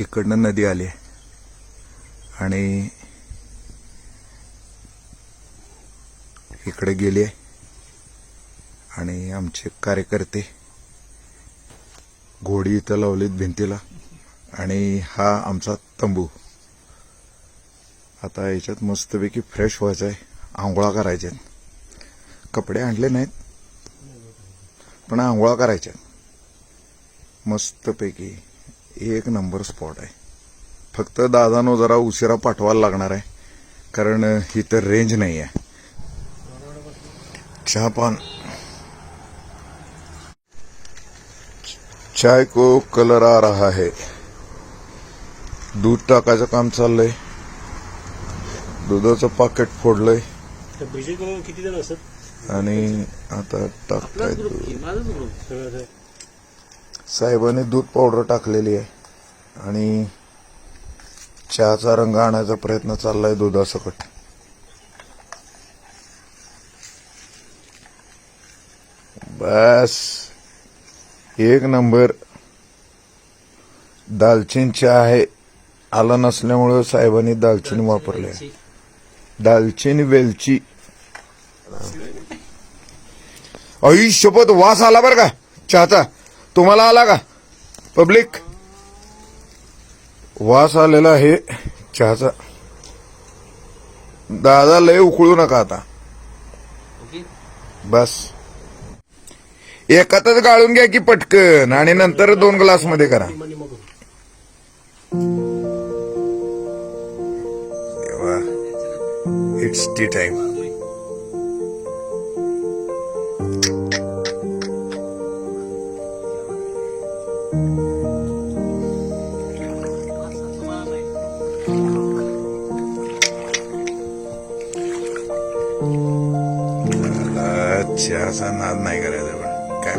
इकडनं नदी आली आणि इकडे गेली आहे. आणि आमचे कार्यकर्ते घोडी इथं लावलीत भिंतीला. आणि हा आमचा तंबू. आता याच्यात मस्तपैकी फ्रेश व्हायचं आहे. आंघोळा करायच्या कपडे आणले नाहीत पण आंघोळा करायच्या मस्तपैकी. एक नंबर स्पॉट आहे. फक्त दादानो जरा उशिरा पाठवायला लागणार आहे. कारण इथं रेंज नाही आहे. चहा पान. चाय को कलर आ रहा है. दूध टाकायचं काम चाललंय. दुधाचं पाकिट फोडलंय. किती जण असतात? आणि आता टाकताय. साहेबांनी दूध पावडर टाकलेली आहे. आणि चहाचा रंग आणायचा प्रयत्न चाललाय दुधासकट. बस. एक नंबर. दालचिनी चहा आहे आलं नसल्यामुळं साहेबांनी दालचिनी वापरली. आहे दालचिनी वेलची. आई शपथ वास आला बरं का? चहाचा. तुम्हाला आला का? पब्लिक वास आलेला आहे चहाचा. दादा लय उकळू नका आता. बस. एकातच गाळून घ्या की पटकन आणि नंतर दोन ग्लासमध्ये करा. इट्स टी टाइम असा नाद नाही करायचा काय